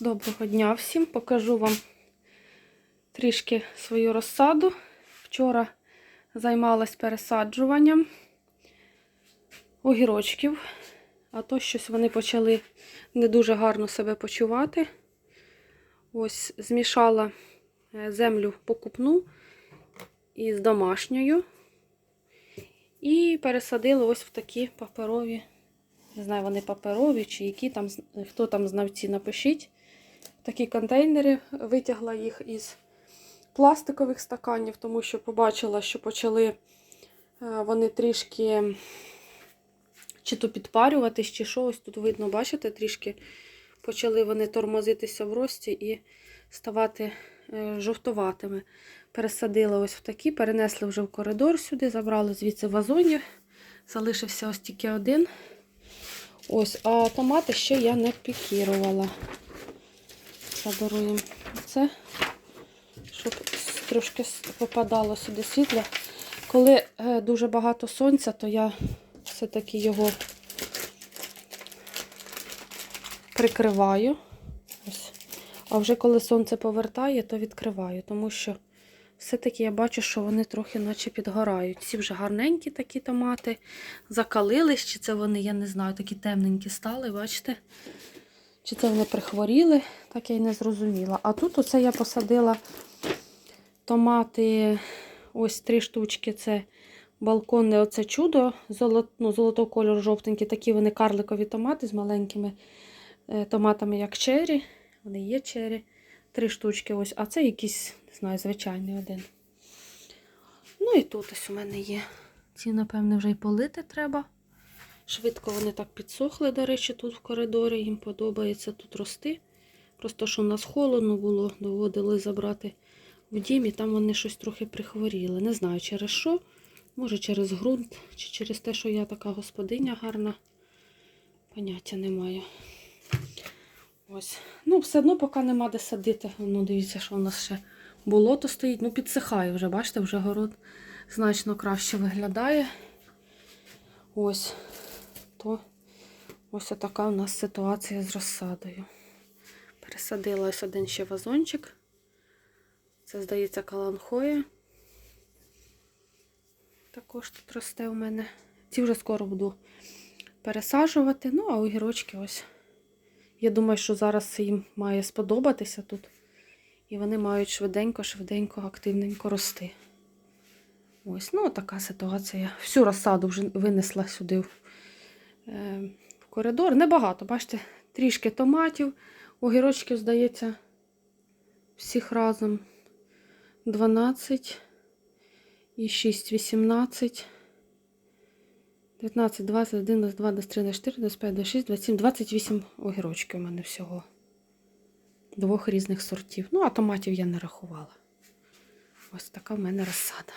Доброго дня всім. Покажу вам трішки свою розсаду. Вчора займалась пересаджуванням огірочків, а то щось вони почали не дуже гарно себе почувати. Ось змішала е, землю покупну із домашньою. І пересадила ось в такі паперові, не знаю, вони паперові чи які там, хто там знавці, напишіть. Такі контейнери витягла їх із пластикових стаканів, тому що побачила, що почали е, вони трішки чи то підпарюватись, чи що. Тут видно, бачите, трішки почали вони тормозитися в рості і ставати е, жовтуватими. Пересадила ось в такі, перенесли вже в коридор сюди, забрали звідси вазонів. Залишився ось тільки один. Ось, а томати ще я не пікірувала. Заберу їм це, щоб трошки попадало сюди світло. Коли е, дуже багато сонця, то я все-таки його прикриваю. Ось. А вже коли сонце повертає, то відкриваю, тому що все-таки я бачу, що вони трохи наче підгорають. Ці вже гарненькі такі томати. Закалились, чи це вони, я не знаю, такі темненькі стали, бачите? Чи це вони прихворіли, так я й не зрозуміла. А тут оце я посадила томати, ось три штучки. Це балконне оце чудо, золот, ну, золотого кольору жовтенькі. Такі вони карликові томати з маленькими е, томатами, як чері. Вони є чері. Три штучки ось, а це якийсь, не знаю, звичайний один. Ну і тут ось у мене є. Ці, напевне, вже й полити треба. Швидко вони так підсохли, до речі, тут в коридорі. Їм подобається тут рости. Просто що у нас холодно було, доводили забрати в дім, і там вони щось трохи прихворіли. Не знаю через що. Може через ґрунт, чи через те, що я така господиня гарна. Поняття немає. Ось. Ну, все одно поки нема де садити. Ну, дивіться, що у нас ще болото стоїть. Ну, підсихає вже, бачите, вже город значно краще виглядає. Ось. То ось така у нас ситуація з розсадою. Пересадила ось один ще вазончик. Це, здається, каланхоя. Також тут росте у мене. Ці вже скоро буду пересаджувати. Ну, а огірочки ось. Я думаю, що зараз їм має сподобатися тут. І вони мають швиденько-швиденько, активненько рости. Ось, ну, така ситуація. Всю розсаду вже винесла сюди в, е, коридор. Небагато, бачите, трішки томатів, огірочків, здається, всіх разом 12 і 6, 18. 19, 20, 21, 22, 23, 24, 25, 26, 27, 28 огірочків у мене всього. Двох різних сортів. Ну, а томатів я не рахувала. Ось така в мене розсада.